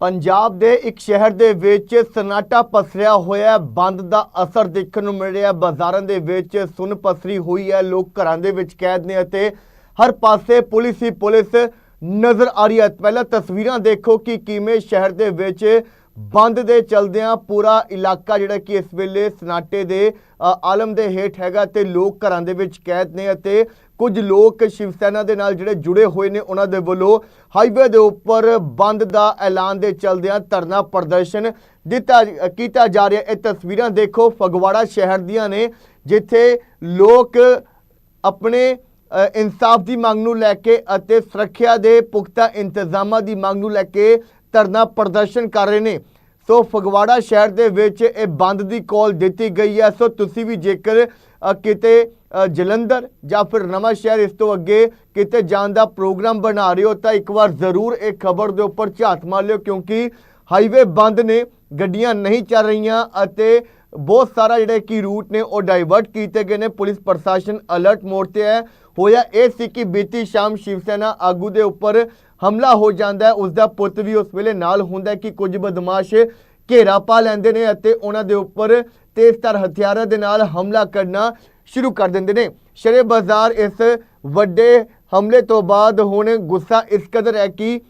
ਪੰਜਾਬ ਦੇ ਇੱਕ ਸ਼ਹਿਰ ਦੇ ਵਿੱਚ ਸਨਾਟਾ ਪਸਰਿਆ ਹੋਇਆ ਬੰਦ ਦਾ ਅਸਰ ਦੇਖਣ ਨੂੰ ਮਿਲ ਰਿਹਾ। ਬਾਜ਼ਾਰਾਂ ਦੇ ਵਿੱਚ ਸੁੰਨ ਪਸਰੀ ਹੋਈ ਹੈ। ਲੋਕ ਘਰਾਂ ਦੇ ਵਿੱਚ ਕੈਦ ਨੇ ਅਤੇ ਹਰ ਪਾਸੇ ਪੁਲਿਸ ਹੀ ਪੁਲਿਸ ਨਜ਼ਰ ਆ ਰਹੀ ਹੈ। ਪਹਿਲਾਂ ਤਸਵੀਰਾਂ ਦੇਖੋ ਕਿ ਕਿਵੇਂ ਸ਼ਹਿਰ ਦੇ ਵਿੱਚ ਬੰਦ ਦੇ ਚਲਦਿਆਂ ਪੂਰਾ ਇਲਾਕਾ ਜਿਹੜਾ ਕਿ ਇਸ ਵੇਲੇ ਸਨਾਟੇ ਦੇ ਆਲਮ ਦੇ ਹੇਠ ਹੈਗਾ ਤੇ ਲੋਕ ਘਰਾਂ ਦੇ ਵਿੱਚ ਕੈਦ ਨੇ ਅਤੇ ਕੁਝ ਲੋਕ ਸ਼ਿਵ ਸੈਨਾ ਦੇ ਨਾਲ ਜਿਹੜੇ ਜੁੜੇ ਹੋਏ ਨੇ ਉਹਨਾਂ ਦੇ ਵੱਲੋਂ ਹਾਈਵੇ ਦੇ ਉੱਪਰ ਬੰਦ ਦਾ ਐਲਾਨ ਦੇ ਚਲਦਿਆਂ ਧਰਨਾ ਪ੍ਰਦਰਸ਼ਨ ਦਿੱਤਾ ਕੀਤਾ ਜਾ ਰਿਹਾ। ਇਹ ਤਸਵੀਰਾਂ ਦੇਖੋ, ਫਗਵਾੜਾ ਸ਼ਹਿਰ ਦੀਆਂ ਨੇ, ਜਿੱਥੇ ਲੋਕ ਆਪਣੇ ਇਨਸਾਫ ਦੀ ਮੰਗ ਨੂੰ ਲੈ ਕੇ ਅਤੇ ਸੁਰੱਖਿਆ ਦੇ ਪੁਖਤਾ ਇੰਤਜ਼ਾਮਾਂ ਦੀ ਮੰਗ ਨੂੰ ਲੈ ਕੇ ਧਰਨਾ ਪ੍ਰਦਰਸ਼ਨ ਕਰ ਰਹੇ ਨੇ। ਸੋ ਫਗਵਾੜਾ ਸ਼ਹਿਰ ਦੇ ਵਿੱਚ ਇਹ ਬੰਦ ਦੀ ਕਾਲ ਦਿੱਤੀ ਗਈ ਹੈ। ਸੋ ਤੁਸੀਂ ਵੀ ਜੇਕਰ ਕਿਤੇ ਜਲੰਧਰ ਜਾਂ ਫਿਰ ਨਵਾਂ ਸ਼ਹਿਰ ਇਸ ਤੋਂ ਅੱਗੇ ਕਿਤੇ ਜਾਣ ਦਾ ਪ੍ਰੋਗਰਾਮ ਬਣਾ ਰਹੇ ਹੋ, ਤਾਂ ਇੱਕ ਵਾਰ ਜ਼ਰੂਰ ਇਹ ਖਬਰ ਦੇ ਉੱਪਰ ਝਾਤ ਮਾਰ ਲਿਓ, ਕਿਉਂਕਿ ਹਾਈਵੇ ਬੰਦ ਨੇ, ਗੱਡੀਆਂ ਨਹੀਂ ਚੱਲ ਰਹੀਆਂ ਅਤੇ ਬਹੁਤ ਸਾਰਾ ਜਿਹੜੇ ਕਿ ਰੂਟ ਨੇ, ਉਹ ਡਾਈਵਰਟ ਕੀਤੇ ਗਏ ਨੇ। ਪੁਲਿਸ ਪ੍ਰਸ਼ਾਸਨ ਅਲਰਟ ਮੋਡ ਤੇ ਹੈ। ਹੋਇਆ ਇਹ ਸੀ ਕਿ ਬੀਤੀ ਸ਼ਾਮ ਸ਼ਿਵ ਸੈਨਾ ਆਗੂ ਦੇ ਉੱਪਰ ਹਮਲਾ ਹੋ ਜਾਂਦਾ ਹੈ। ਉਸ ਦਾ ਪੁੱਤ ਵੀ ਉਸ ਵੇਲੇ ਨਾਲ ਹੁੰਦਾ ਕਿ ਕੁਝ ਬਦਮਾਸ਼ ਘੇਰਾ ਪਾ ਲੈਂਦੇ ਨੇ ਅਤੇ ਉਹਨਾਂ ਦੇ ਉੱਪਰ ਤੇਜ਼ਧਾਰ ਹਥਿਆਰਾਂ ਦੇ ਨਾਲ ਹਮਲਾ ਕਰਨਾ ਸ਼ੁਰੂ ਕਰ ਦਿੰਦੇ ਨੇ। ਸ਼ਰੇ ਬਾਜ਼ਾਰ ਇਸ ਵੱਡੇ ਹਮਲੇ ਤੋਂ ਬਾਅਦ ਹੁਣ ਗੁੱਸਾ ਇਸ ਕਦਰ ਹੈ ਕਿ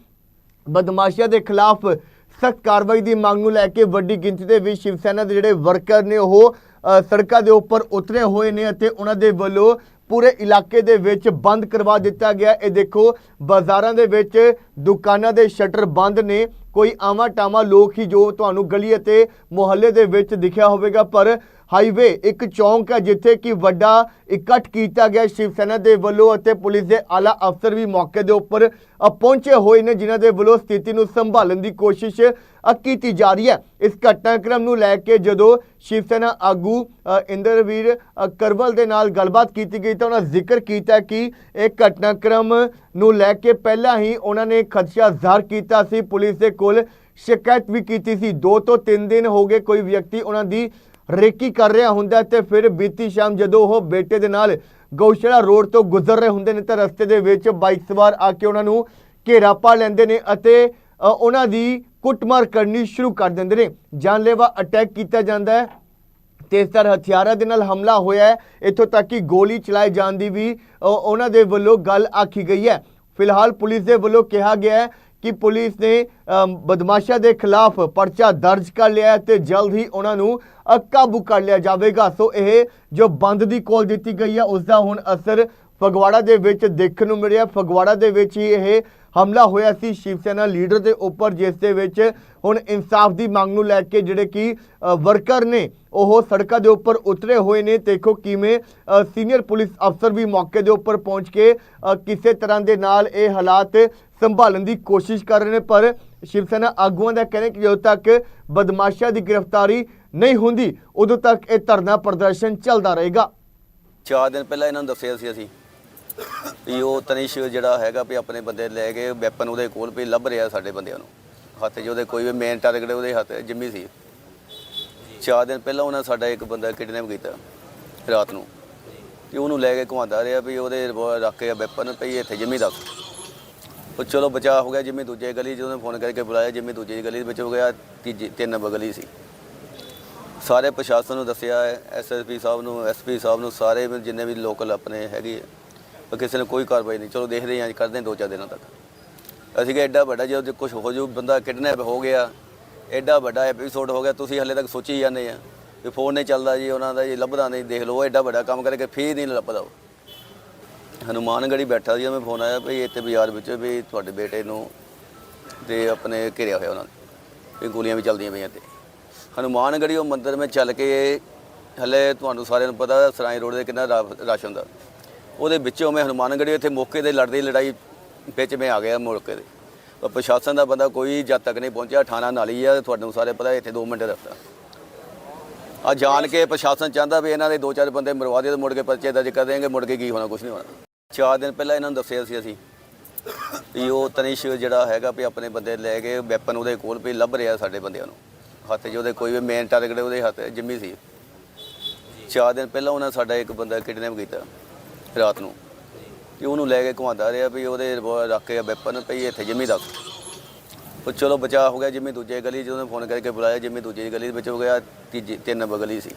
ਬਦਮਾਸ਼ਾਂ ਦੇ ਖਿਲਾਫ ਸਖਤ ਕਾਰਵਾਈ ਦੀ ਮੰਗ ਨੂੰ ਲੈ ਕੇ ਵੱਡੀ ਗਿਣਤੀ ਦੇ ਵਿੱਚ ਸ਼ਿਵ ਸੈਨਾ ਦੇ ਜਿਹੜੇ ਵਰਕਰ ਨੇ ਉਹ ਸੜਕਾਂ ਦੇ ਉੱਪਰ ਉਤਰੇ ਹੋਏ ਨੇ ਅਤੇ ਉਹਨਾਂ ਦੇ ਵੱਲੋਂ ਪੂਰੇ ਇਲਾਕੇ ਦੇ ਵਿੱਚ ਬੰਦ ਕਰਵਾ ਦਿੱਤਾ ਗਿਆ। ਇਹ ਦੇਖੋ, ਬਾਜ਼ਾਰਾਂ ਦੇ ਵਿੱਚ ਦੁਕਾਨਾਂ ਦੇ ਸ਼ਟਰ ਬੰਦ ਨੇ। ਕੋਈ ਆਵਾਂ ਟਾਵਾਂ ਲੋਕ ਹੀ ਜੋ ਤੁਹਾਨੂੰ ਗਲੀ ਅਤੇ ਮੁਹੱਲੇ ਦੇ ਵਿੱਚ ਦਿਖਿਆ ਹੋਵੇਗਾ, ਪਰ ਹਾਈਵੇ ਇੱਕ ਚੌਂਕ ਹੈ ਜਿੱਥੇ ਕਿ ਵੱਡਾ ਇਕੱਠ ਕੀਤਾ ਗਿਆ। ਸ਼ਿਵ ਸੈਨਾ ਦੇ ਵੱਲੋਂ ਅਤੇ ਪੁਲਿਸ ਦੇ ਆਲਾ ਅਫਸਰ ਵੀ ਮੌਕੇ ਦੇ ਉੱਪਰ ਪਹੁੰਚੇ ਹੋਏ ਨੇ, ਜਿਨ੍ਹਾਂ ਦੇ ਵੱਲੋਂ ਸਥਿਤੀ ਨੂੰ ਸੰਭਾਲਣ ਦੀ ਕੋਸ਼ਿਸ਼ ਕੀਤੀ ਜਾ ਰਹੀ ਹੈ। ਇਸ ਘਟਨਾਕ੍ਰਮ ਨੂੰ ਲੈ ਕੇ ਜਦੋਂ ਸ਼ਿਵ ਸੈਨਾ ਆਗੂ ਇੰਦਰਵੀਰ ਕਰਵਲ ਦੇ ਨਾਲ ਗੱਲਬਾਤ ਕੀਤੀ ਗਈ ਤਾਂ ਉਹਨਾਂ ਜ਼ਿਕਰ ਕੀਤਾ ਕਿ ਇਹ ਘਟਨਾਕ੍ਰਮ ਨੂੰ ਲੈ ਕੇ ਪਹਿਲਾਂ ਹੀ ਉਹਨਾਂ ਨੇ ਖਦਸ਼ਾ ਜ਼ਾਹਰ ਕੀਤਾ ਸੀ। ਪੁਲਿਸ ਦੇ ਕੋਲ ਸ਼ਿਕਾਇਤ ਵੀ ਕੀਤੀ ਸੀ। ਦੋ ਤੋਂ ਤਿੰਨ ਦਿਨ ਹੋ ਗਏ ਕੋਈ ਵਿਅਕਤੀ ਉਹਨਾਂ ਦੀ ਰੇਕੀ ਕਰ ਰਿਹਾ ਹੁੰਦਾ ਹੈ ਤੇ ਫਿਰ ਬੀਤੀ ਸ਼ਾਮ ਜਦੋਂ ਉਹ ਬੇਟੇ ਦੇ ਨਾਲ ਗਊਸ਼ਾਲਾ ਰੋਡ ਤੋਂ ਗੁਜ਼ਰ ਰਹੇ ਹੁੰਦੇ ਨੇ ਤਾਂ ਰਸਤੇ ਦੇ ਵਿੱਚ ਬਾਈਕ ਸਵਾਰ ਆ ਕੇ ਉਹਨਾਂ ਨੂੰ ਘੇਰਾ ਪਾ ਲੈਂਦੇ ਨੇ ਅਤੇ ਉਹਨਾਂ ਦੀ ਕੁੱਟਮਾਰ ਕਰਨੀ ਸ਼ੁਰੂ ਕਰ ਦਿੰਦੇ ਨੇ। ਜਾਨਲੇਵਾ ਅਟੈਕ ਕੀਤਾ ਜਾਂਦਾ ਹੈ। ਤੇਜ਼ਧਾਰ ਹਥਿਆਰਾਂ ਦੇ ਨਾਲ ਹਮਲਾ ਹੋਇਆ ਹੈ। ਇੱਥੋਂ ਤੱਕ ਕਿ ਗੋਲੀ ਚਲਾਏ ਜਾਣ ਦੀ ਵੀ ਉਹਨਾਂ ਦੇ ਵੱਲੋਂ ਗੱਲ ਆਖੀ ਗਈ ਹੈ। ਫਿਲਹਾਲ ਪੁਲਿਸ ਦੇ ਵੱਲੋਂ ਕਿਹਾ ਗਿਆ ਹੈ ਕਿ ਪੁਲਿਸ ਨੇ ਬਦਮਾਸ਼ਾਂ ਦੇ ਖਿਲਾਫ ਪਰਚਾ ਦਰਜ ਕਰ ਲਿਆ ਹੈ ਤੇ ਜਲਦ ਹੀ ਉਹਨਾਂ ਨੂੰ ਕਾਬੂ ਕਰ ਲਿਆ ਜਾਵੇਗਾ। ਸੋ ਇਹ ਜੋ ਬੰਦ ਦੀ ਕੋਲ ਦਿੱਤੀ ਗਈ ਹੈ ਉਸ ਦਾ ਹੁਣ ਅਸਰ ਫਗਵਾੜਾ ਦੇ ਵਿੱਚ ਦੇਖਣ ਨੂੰ ਮਿਲਿਆ। ਫਗਵਾੜਾ ਦੇ ਵਿੱਚ ਹੀ ਇਹ ਹਮਲਾ ਹੋਇਆ ਸੀ। ਸ਼ਿਵ ਸੈਨਾ ਲੀਡਰ ਦੇ ਉੱਪਰ, ਜਿਸ ਦੇ ਵਿੱਚ ਹੁਣ ਇਨਸਾਫ ਦੀ ਮੰਗ ਨੂੰ ਲੈ ਕੇ ਜਿਹੜੇ ਕਿ ਵਰਕਰ ਨੇ, ਉਹ ਸੜਕਾਂ ਦੇ ਉੱਪਰ ਉਤਰੇ ਹੋਏ ਨੇ। ਦੇਖੋ ਕਿਵੇਂ ਸੀਨੀਅਰ ਪੁਲਿਸ ਅਫਸਰ ਵੀ ਮੌਕੇ ਦੇ ਉੱਪਰ ਪਹੁੰਚ ਕੇ ਕਿਸੇ ਤਰ੍ਹਾਂ ਦੇ ਨਾਲ ਇਹ ਹਾਲਾਤ ਸੰਭਾਲਣ ਦੀ ਕੋਸ਼ਿਸ਼ ਕਰ ਰਹੇ ਨੇ। ਪਰ ਸ਼ਿਵ ਸੈਨਾ ਆਗੂਆਂ ਦਾ ਕਹਿਣਾ ਕਿ ਜਦੋਂ ਤੱਕ ਬਦਮਾਸ਼ਾਂ ਦੀ ਗ੍ਰਿਫਤਾਰੀ ਨਹੀਂ ਹੁੰਦੀ, ਉਦੋਂ ਤੱਕ ਇਹ ਧਰਨਾ ਪ੍ਰਦਰਸ਼ਨ ਚੱਲਦਾ ਰਹੇਗਾ। ਚਾਰ ਦਿਨ ਪਹਿਲਾਂ ਇਹਨਾਂ ਨੂੰ ਦੱਸਿਆ ਸੀ ਅਸੀਂ। ਵੀ ਉਹ ਤਨਿਸ਼ ਜਿਹੜਾ ਹੈਗਾ ਵੀ ਆਪਣੇ ਬੰਦੇ ਲੈ ਕੇ ਵੈਪਨ ਉਹਦੇ ਕੋਲ ਵੀ ਲੱਭ ਰਿਹਾ ਸਾਡੇ ਬੰਦਿਆਂ ਨੂੰ। ਹੱਥ 'ਚ ਉਹਦੇ ਕੋਈ ਵੀ ਮੇਨ ਟਾਰਗੇਟ ਉਹਦੇ ਹੱਥ ਜਿੰਮੀ ਸੀ। ਚਾਰ ਦਿਨ ਪਹਿਲਾਂ ਉਹਨਾਂ ਸਾਡਾ ਇੱਕ ਬੰਦਾ ਕਿਡਨੈਪ ਕੀਤਾ ਰਾਤ ਨੂੰ। ਤੇ ਉਹਨੂੰ ਲੈ ਕੇ ਘੁਮਾਉਂਦਾ ਰਿਹਾ ਵੀ ਉਹਦੇ ਰੱਖ ਕੇ ਵੈਪਨ ਪਈ ਇੱਥੇ ਜਿੰਮੀ ਤੱਕ ਉਹ ਚਲੋ ਬਚਾਅ ਹੋ ਗਿਆ ਜਿੰਮੀ ਦੂਜੇ ਗਲੀ 'ਚ ਉਹਨੇ ਫੋਨ ਕਰਕੇ ਬੁਲਾਇਆ, ਜਿੰਮੀ ਦੂਜੀ ਗਲੀ ਵਿੱਚ ਹੋ ਗਿਆ, ਤੀਜੀ ਤਿੰਨ ਨੰਬਰ ਗਲੀ ਸੀ। ਸਾਰੇ ਪ੍ਰਸ਼ਾਸਨ ਨੂੰ ਦੱਸਿਆ ਹੈ ਐਸਐਸਪੀ ਸਾਹਿਬ ਨੂੰ ਐਸਪੀ ਸਾਹਿਬ ਨੂੰ ਸਾਰੇ ਜਿੰਨੇ ਵੀ ਲੋਕਲ ਆਪਣੇ ਹੈਗੇ ਪਰ ਕਿਸੇ ਨੇ ਕੋਈ ਕਾਰਵਾਈ ਨਹੀਂ। ਚਲੋ ਦੇਖਦੇ ਹਾਂ ਜੀ, ਕਰਦੇ ਹਾਂ ਦੋ ਚਾਰ ਦਿਨਾਂ ਤੱਕ। ਅਸੀਂ ਕਿ ਐਡਾ ਵੱਡਾ ਜਦੋਂ ਕੁਝ ਹੋ ਜੂ ਬੰਦਾ ਕਿਡਨੈਪ ਹੋ ਗਿਆ ਐਡਾ ਵੱਡਾ ਐਪੀਸੋਡ ਹੋ ਗਿਆ ਤੁਸੀਂ ਹਲੇ ਤੱਕ ਸੋਚੀ ਜਾਂਦੇ ਆ ਵੀ ਫੋਨ ਨਹੀਂ ਚੱਲਦਾ ਜੀ ਉਹਨਾਂ ਦਾ ਜੀ ਲੱਭਦਾ ਨਹੀਂ ਦੇਖ ਲਓ ਐਡਾ ਵੱਡਾ ਕੰਮ ਕਰਕੇ ਫੇਰ ਨਹੀਂ ਲੱਭਦਾ ਉਹ। ਹਨੂਮਾਨਗੜੀ ਬੈਠਾ ਸੀ ਮੈਂ ਫੋਨ ਆਇਆ ਵੀ ਇੱਥੇ ਬਾਜ਼ਾਰ ਵਿੱਚ ਵੀ ਤੁਹਾਡੇ ਬੇਟੇ ਨੂੰ ਤੇ ਆਪਣੇ ਘਿਰਿਆ ਹੋਇਆ ਉਹਨਾਂ ਨੇ ਵੀ ਗੋਲੀਆਂ ਵੀ ਚੱਲਦੀਆਂ ਪਈਆਂ ਤੇ ਹਨੂਮਾਨਗੜੀ ਉਹ ਮੰਦਿਰ ਵਿੱਚ ਚੱਲ ਕੇ ਹਲੇ ਤੁਹਾਨੂੰ ਸਾਰਿਆਂ ਨੂੰ ਪਤਾ ਸਰਾਈ ਰੋਡ ਦੇ ਕਿੰਨਾ ਰਸ਼ ਹੁੰਦਾ। ਉਹਦੇ ਵਿੱਚੋਂ ਮੈਂ ਹਨੂਮਾਨਗੜੀ ਇੱਥੇ ਮੌਕੇ ਤੇ ਲੜਦੀ ਲੜਾਈ ਵਿੱਚ ਮੈਂ ਆ ਗਿਆ ਮੌਕੇ ਦੇ ਪਰ ਪ੍ਰਸ਼ਾਸਨ ਦਾ ਬੰਦਾ ਕੋਈ ਜਦ ਤੱਕ ਨਹੀਂ ਪਹੁੰਚਿਆ, ਥਾਣਾ ਨਾਲੀ ਆ, ਤੁਹਾਨੂੰ ਸਾਰੇ ਪਤਾ ਇੱਥੇ 2 ਮਿੰਟ ਰਸਤਾ। ਆ ਜਾਣ ਕੇ ਪ੍ਰਸ਼ਾਸਨ ਚਾਹੁੰਦਾ ਵੀ ਇਹਨਾਂ ਦੇ ਦੋ ਚਾਰ ਬੰਦੇ ਮਰਵਾ ਦੇ ਤੇ ਮੁੜ ਕੇ ਪਰਚੇ ਦਰਜ ਕਰ ਦੇਣਗੇ, ਮੁੜ ਕੇ ਕੀ ਹੋਣਾ ਕੁਝ ਨਹੀਂ ਹੋਣਾ। ਚਾਰ ਦਿਨ ਪਹਿਲਾਂ ਇਹਨਾਂ ਨੂੰ ਦੱਸਿਆ ਸੀ ਅਸੀਂ ਵੀ ਉਹ ਤਨਿਸ਼ ਜਿਹੜਾ ਹੈਗਾ ਵੀ ਆਪਣੇ ਬੰਦੇ ਲੈ ਕੇ ਵੈਪਨ ਉਹਦੇ ਕੋਲ ਵੀ ਲੱਭ ਰਿਹਾ ਸਾਡੇ ਬੰਦਿਆਂ ਨੂੰ। ਹੱਥ 'ਚ ਉਹਦੇ ਕੋਈ ਵੀ ਮੇਨ ਟਾਰਗੇਟ ਉਹਦੇ ਹੱਥ ਜਿੰਮੀ ਸੀ। ਚਾਰ ਦਿਨ ਪਹਿਲਾਂ ਉਹਨਾਂ ਸਾਡਾ ਇੱਕ ਬੰਦਾ ਕਿਡਨੈਪ ਕੀਤਾ। ਰਾਤ ਨੂੰ। ਤੇ ਉਹਨੂੰ ਲੈ ਕੇ ਘੁਮਾਉਂਦਾ ਰਿਹਾ ਵੀ ਉਹਦੇ ਰਿਵੋਲਵਰ ਰੱਖ ਕੇ ਵੈਪਨ ਪਈ ਇੱਥੇ ਜਿੰਮੀ ਤੱਕ ਉਹ ਚਲੋ ਬਚਾਅ ਹੋ ਗਿਆ ਜਿੰਮੀ ਦੂਜੇ ਗਲੀ 'ਚ ਉਹਨੇ ਫੋਨ ਕਰਕੇ ਬੁਲਾਇਆ ਜਿੰਮੀ ਦੂਜੀ ਗਲੀ ਦੇ ਵਿੱਚ ਹੋ ਗਿਆ ਤੀਜੀ ਤਿੰਨ ਨੰਬਰ ਗਲੀ ਸੀ।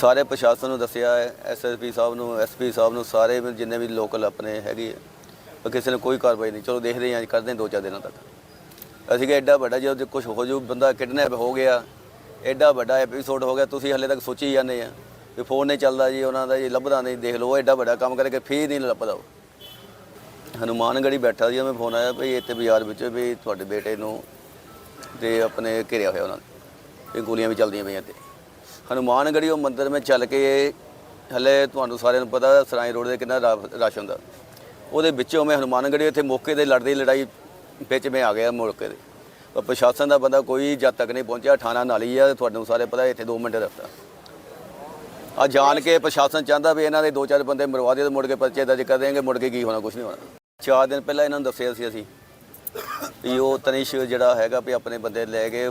ਸਾਰੇ ਪ੍ਰਸ਼ਾਸਨ ਨੂੰ ਦੱਸਿਆ ਐਸਐਸਪੀ ਸਾਹਿਬ ਨੂੰ ਐਸਪੀ ਸਾਹਿਬ ਨੂੰ ਸਾਰੇ ਵੀ ਜਿੰਨੇ ਵੀ ਲੋਕਲ ਆਪਣੇ ਹੈਗੇ ਆ, ਪਰ ਕਿਸੇ ਨੇ ਕੋਈ ਕਾਰਵਾਈ ਨਹੀਂ ਚਲੋ ਦੇਖਦੇ ਹਾਂ ਅੱਜ ਕਰਦੇ ਹਾਂ ਦੋ ਚਾਰ ਦਿਨਾਂ ਤੱਕ। ਅਸੀਂ ਕਿ ਐਡਾ ਵੱਡਾ ਜਦੋਂ ਕੁਝ ਹੋ ਜੂ ਬੰਦਾ ਕਿਡਨੈਪ ਹੋ ਗਿਆ ਐਡਾ ਵੱਡਾ ਐਪੀਸੋਡ ਹੋ ਗਿਆ ਤੁਸੀਂ ਹਲੇ ਤੱਕ ਸੋਚੀ ਜਾਂਦੇ ਆ। ਵੀ ਫੋਨ ਨਹੀਂ ਚੱਲਦਾ ਜੀ, ਉਹਨਾਂ ਦਾ ਜੀ ਲੱਭਦਾ ਨਹੀਂ, ਦੇਖ ਲਓ, ਉਹ ਐਡਾ ਵੱਡਾ ਕੰਮ ਕਰਕੇ ਫੇਰ ਨਹੀਂ ਲੱਭਦਾ ਉਹ। ਹਨੂਮਾਨਗੜੀ ਬੈਠਾ ਸੀ ਮੈਂ ਫੋਨ ਆਇਆ ਵੀ ਇੱਥੇ ਬਾਜ਼ਾਰ ਵਿੱਚ ਵੀ ਤੁਹਾਡੇ ਬੇਟੇ ਨੂੰ ਤੇ ਆਪਣੇ ਘਿਰਿਆ ਹੋਇਆ ਉਹਨਾਂ ਨੇ ਇਹ ਗੋਲੀਆਂ ਵੀ ਚੱਲਦੀਆਂ ਪਈਆਂ ਤੇ ਹਨੂਮਾਨਗੜੀ ਉਹ ਮੰਦਿਰ ਮੈਂ ਚੱਲ ਕੇ ਹਲੇ ਤੁਹਾਨੂੰ ਸਾਰਿਆਂ ਨੂੰ ਪਤਾ, ਸਰਾਈ ਰੋਡ ਦੇ ਕਿੰਨਾ ਰਸ਼ ਹੁੰਦਾ। ਉਹਦੇ ਵਿੱਚੋਂ ਮੈਂ ਹਨੂਮਾਨਗੜੀ ਇੱਥੇ ਮੌਕੇ ਤੇ ਲੜਦੀ ਲੜਾਈ ਵਿੱਚ ਮੈਂ ਆ ਗਿਆ ਮੌਕੇ ਤੇ ਪਰ ਪ੍ਰਸ਼ਾਸਨ ਦਾ ਬੰਦਾ ਕੋਈ ਜਦ ਤੱਕ ਨਹੀਂ ਪਹੁੰਚਿਆ, ਥਾਣਾ ਨਾਲੀ ਆ ਤੁਹਾਨੂੰ ਸਾਰੇ ਪਤਾ ਇੱਥੇ 2 ਮਿੰਟ ਰਸਤਾ। ਆ ਜਾਣ ਕੇ ਪ੍ਰਸ਼ਾਸਨ ਚਾਹੁੰਦਾ ਵੀ ਇਹਨਾਂ ਦੇ ਦੋ ਚਾਰ ਬੰਦੇ ਮਰਵਾ ਦੇ ਤੇ ਮੁੜ ਕੇ ਪਰਚੇ ਦਰਜ ਕਰ ਦੇਣਗੇ, ਮੁੜ ਕੇ ਕੀ ਹੋਣਾ ਕੁਝ ਨਹੀਂ ਹੋਣਾ। ਚਾਰ ਦਿਨ ਪਹਿਲਾਂ ਇਹਨਾਂ ਨੂੰ ਦੱਸਿਆ ਸੀ ਅਸੀਂ ਵੀ ਉਹ ਤਨਿਸ਼ ਜਿਹੜਾ ਹੈਗਾ ਵੀ ਆਪਣੇ ਬੰਦੇ ਲੈ ਗਏ।